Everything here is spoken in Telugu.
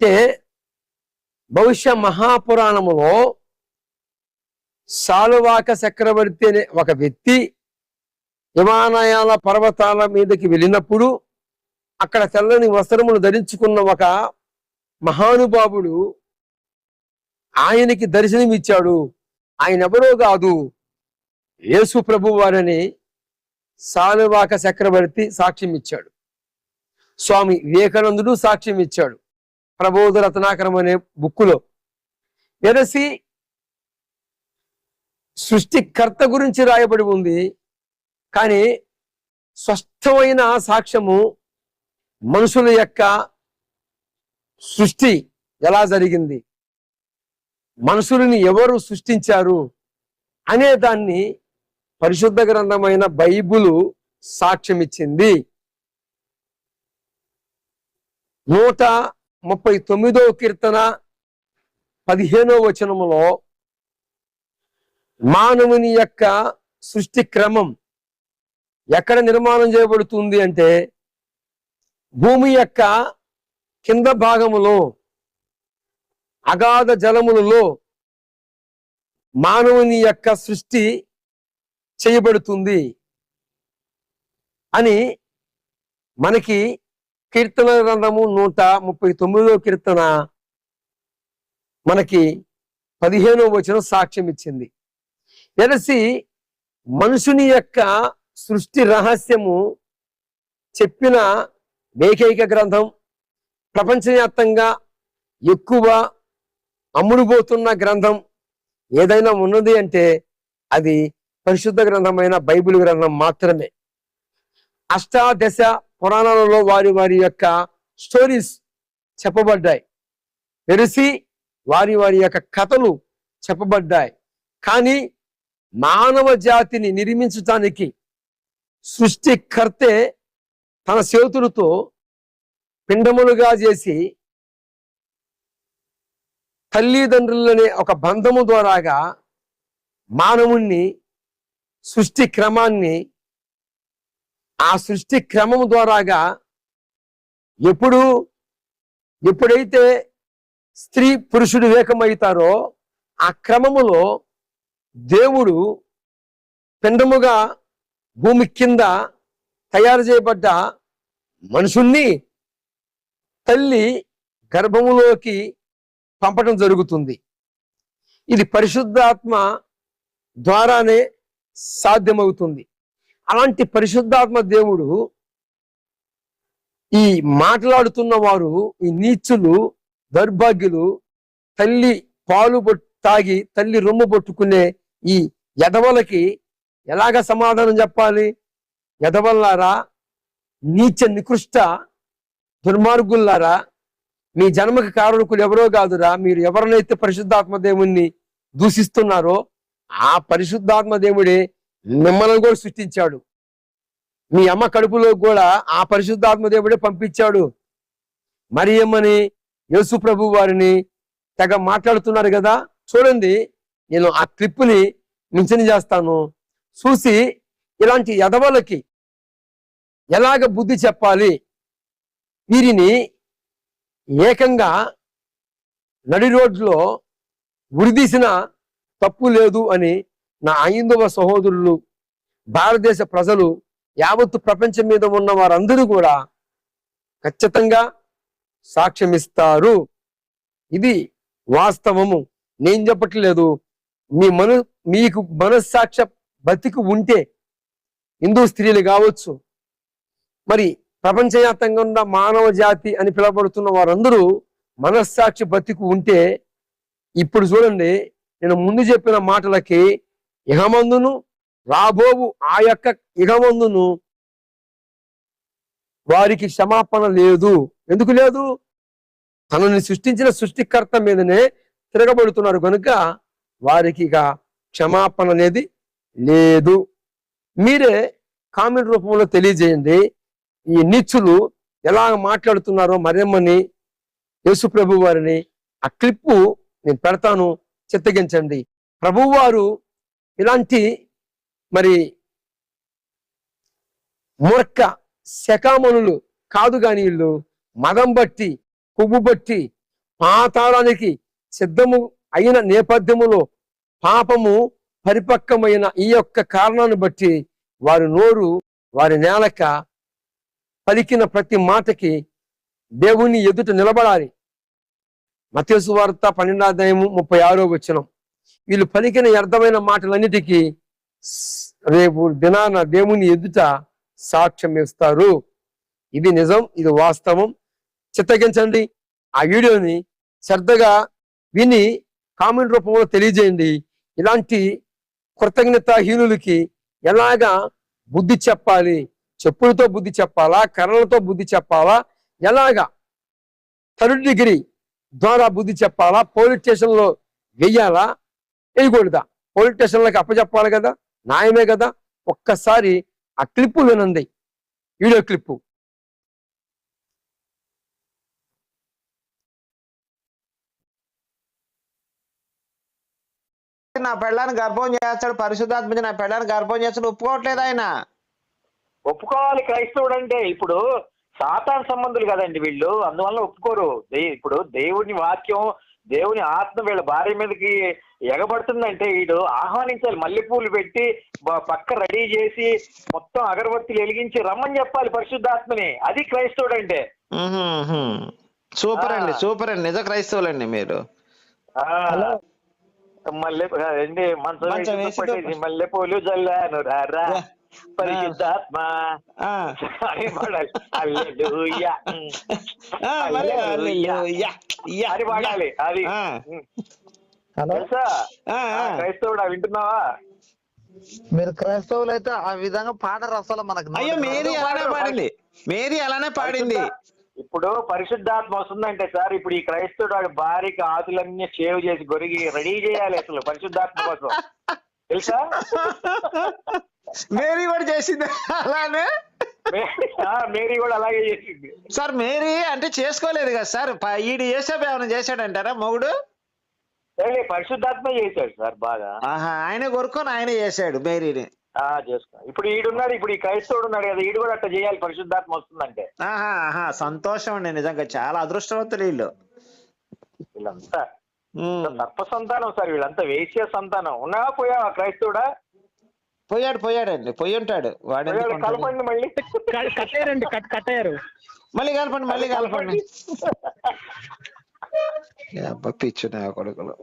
అంటే భవిష్య మహాపురాణములో సాలువాక చక్రవర్తి అనే ఒక వ్యక్తి హిమాలయాల పర్వతాల మీదకి వెళ్ళినప్పుడు అక్కడ తెల్లని వస్త్రములు ధరించుకున్న ఒక మహానుభావుడు ఆయనకి దర్శనమిచ్చాడు. ఆయన ఎవరో కాదు యేసు ప్రభు వారని సాలువాక చక్రవర్తి సాక్ష్యం ఇచ్చాడు స్వామి వివేకానందుడు సాక్ష్యం ఇచ్చాడు ప్రబోధ రత్నాకరం అనే బుక్కులో వెరసి సృష్టికర్త గురించి రాయబడి ఉంది. కానీ స్పష్టమైన సాక్ష్యము మనుషుల యొక్క సృష్టి ఎలా జరిగింది? మనుషులని ఎవరు సృష్టించారు? అనే దాన్ని పరిశుద్ధ గ్రంథమైన బైబులు సాక్ష్యం ఇచ్చింది నూట ముప్పై తొమ్మిదో కీర్తన పదిహేనో వచనములో మానవుని యొక్క సృష్టి క్రమం ఎక్కడ నిర్మాణం చేయబడుతుంది అంటే భూమి యొక్క కింద భాగములో అగాధ జలములలో మానవుని యొక్క సృష్టి చేయబడుతుంది అని మనకి కీర్తన గ్రంథము నూట ముప్పై తొమ్మిదో కీర్తన మనకి పదిహేనో వచనం సాక్ష్యం ఇచ్చింది. ఎరసి మనుషుని యొక్క సృష్టి రహస్యము చెప్పిన ఏకైక గ్రంథం. ప్రపంచవ్యాప్తంగా ఎక్కువ అమ్ముడుపోతున్న గ్రంథం ఏదైనా ఉన్నది అంటే అది పరిశుద్ధ గ్రంథమైన బైబిల్ గ్రంథం మాత్రమే. అష్టాదశ పురాణాలలో వారి వారి యొక్క స్టోరీస్ చెప్పబడ్డాయి. తెలిసి వారి వారి యొక్క కథలు చెప్పబడ్డాయి. కానీ మానవ జాతిని నిర్మించటానికి సృష్టికర్తే తన చేతులతో పిండములుగా చేసి తల్లిదండ్రులనే ఒక బంధము ద్వారాగా మానవుణ్ణి సృష్టి క్రమాన్ని ఆ సృష్టి క్రమము ద్వారాగా ఎప్పుడు ఎప్పుడైతే స్త్రీ పురుషుడు ఏకమవుతారో ఆ క్రమములో దేవుడు పిండముగా భూమి కింద తయారు చేయబడ్డ మనుషుణ్ణి తల్లి గర్భములోకి పంపటం జరుగుతుంది. ఇది పరిశుద్ధాత్మ ద్వారానే సాధ్యమవుతుంది. అలాంటి పరిశుద్ధాత్మ దేవుడు ఈ మాట్లాడుతున్న వారు ఈ నీచులు దౌర్భాగ్యులు తల్లి పాలు తాగి తల్లి రొమ్ము పట్టుకునే ఈ ఎదవలకి ఎలాగ సమాధానం చెప్పాలి? ఎదవల్లారా నీచ నికృష్ట దుర్మార్గుల్లారా మీ జన్మకి కారణకులు ఎవరో కాదురా మీరు ఎవరినైతే పరిశుద్ధాత్మ దేవుణ్ణి దూషిస్తున్నారో ఆ పరిశుద్ధాత్మ దేవుడే మిమ్మల్ని కూడా సృష్టించాడు. మీ అమ్మ కడుపులో కూడా ఆ పరిశుద్ధాత్మదేవుడే పంపించాడు. మరియమ్మని యేసు ప్రభు వారిని తెగ మాట్లాడుతున్నారు కదా? చూడండి నేను ఆ క్లిప్ని మించని చేస్తాను. చూసి ఇలాంటి ఎదవలకి ఎలాగ బుద్ధి చెప్పాలి? వీరిని ఏకంగా నడి రోడ్లో ఉరిదీసిన తప్పు లేదు అని నా ఐందవ సహోదరులు భారతదేశ ప్రజలు యావత్తు ప్రపంచం మీద ఉన్న వారందరూ కూడా ఖచ్చితంగా సాక్ష్యమిస్తారు. ఇది వాస్తవము. నేను చెప్పట్లేదు. మీ మను మీకు మనస్సాక్ష బతికి ఉంటే హిందూ స్త్రీలు కావచ్చు. మరి ప్రపంచవ్యాప్తంగా ఉన్న మానవ జాతి అని పిలువబడుతున్న వారందరూ మనస్సాక్షి బతికి ఉంటే ఇప్పుడు చూడండి నేను ముందు చెప్పిన మాటలకి ఇహమందును రాబోవు ఆ యొక్క ఇహమందును వారికి క్షమాపణ లేదు. ఎందుకు లేదు? తనని సృష్టించిన సృష్టికర్త మీదనే తిరగబడుతున్నారు కనుక వారికి ఇక క్షమాపణ అనేది లేదు. మీరే కామెంట్ రూపంలో తెలియజేయండి. ఈ నీచులు ఎలా మాట్లాడుతున్నారో మరేమని యేసు ప్రభు వారిని ఆ క్లిప్పు నేను పెడతాను. చిత్తగించండి. ప్రభువారు ఇలాంటి మరి మూర్ఖ శకామనులు కాదు కాని వీళ్ళు మదం బట్టి కొవ్వు బట్టి పాతాళానికి సిద్ధము అయిన నేపథ్యములో పాపము పరిపక్వమైన ఈ యొక్క కారణాన్ని బట్టి వారి నోరు వారి నేలక పలికిన ప్రతి మాటకి దేవుని ఎదుట నిలబడాలి. మతేసు వార్త పన్నెండాధ్యాయము ముప్పై ఆరో వచ్చినాం వీళ్ళు పలికిన వ్యర్థమైన మాటలన్నిటికీ రేపు దినాన దేవుని ఎదుట సాక్ష్యం ఇస్తారు. ఇది నిజం ఇది వాస్తవం. చిత్తగించండి. ఆ వీడియోని శ్రద్ధగా విని కామెంట్ రూపంలో తెలియజేయండి. ఇలాంటి కృతజ్ఞతాహీనులకి ఎలాగా బుద్ధి చెప్పాలి? చెప్పులతో బుద్ధి చెప్పాలా? కర్రలతో బుద్ధి చెప్పాలా? ఎలాగా థర్డ్ డిగ్రీ ద్వారా బుద్ధి చెప్పాలా? పోలీస్ స్టేషన్లో వెయ్యాలా? వేయకూడదా పోలీస్ స్టేషన్లకు అప్పచెప్పాలి కదా న్యాయమే కదా. ఒక్కసారి ఆ క్లిప్పు వినండి. Video clip. నా పెళ్ళాన్ని గర్భం చేస్తాడు పరిశుద్ధాత్మ నా పెళ్ళాన్ని గర్భం చేస్తాడు ఒప్పుకోవట్లేదు ఆయన. ఒప్పుకోవాలి క్రైస్తవుడు అంటే ఇప్పుడు సాతాన్ సంబంధులు కదండి వీళ్ళు అందువల్ల ఒప్పుకోరు. ఇప్పుడు దేవుని వాక్యం దేవుని ఆత్మ వీళ్ళ భార్య మీదకి ఎగబడుతుందంటే వీడు ఆహ్వానించాలి. మల్లెపూలు పెట్టి పక్క రెడీ చేసి మొత్తం అగరబత్తులు వెలిగించి రమ్మని చెప్పాలి పరిశుద్ధాత్మని. అది క్రైస్తవుడు అంటే. సూపర్ అండి. సూపర్ అండి. నిజ క్రైస్తవులండి మీరు. ఆ, మల్లె ఏంటి? మంచం మల్లెపూలు జల్లాను. రారా రా. పరిశుద్ధాత్మ. అని పాడాలి పాడాలి అది. ఆ. క్రైస్తవుడా వింటున్నావా? మీరు క్రైస్తవులు అయితే ఆ విధంగా పాడరు అసలు మనకు అయ్యో మేరీ. అలానే పాడింది. మేరీ అలానే పాడింది. ఇప్పుడు పరిశుద్ధాత్మ వస్తుందంటే సార్ ఇప్పుడు ఈ క్రైస్తవుడు వాడి భార్యకి ఆతులన్నీ షేవ్ చేసి గొరిగి రెడీ చేయాలి అసలు పరిశుద్ధాత్మ కోసం. తెలుసా? మేరీ కూడా చేసింది అలానే? మేరీ కూడా అలాగే చేసింది. సార్ మేరీ అంటే చేసుకోలేదు కదా సార్. ఈడు ఏసేపు ఏమైనా చేశాడంటారా మొగుడు? పరిశుద్ధాత్మ చేశాడు సార్ బాగా. ఆహా ఆయన కొరుకొని ఆయన చేశాడు మేరీని. ఆ చేసుకో. ఇప్పుడు ఈడున్నాడు ఇప్పుడు ఈ క్రైస్తవుడు ఉన్నాడు కదా ఈడు కూడా అట్లా చేయాలి పరిశుద్ధాత్మ వస్తుందంటే. ఆహా ఆహా సంతోషం అండి నిజంగా చాలా అదృష్టవంతులు వీళ్ళు. వీళ్ళంతా. సర్ప సంతానం సార్ వీళ్ళంతా వేశ్య సంతానం. ఉన్నావా పోయావా క్రైస్తవుడా? పోయాడు పోయాడండి పోయి ఉంటాడు? వాడు? కలపండి మళ్ళీ. కట్టారండి కట్ కట్టారు మళ్ళీ కలపండి మళ్ళీ కలపండి. Ya, papi cunah kalau kalau.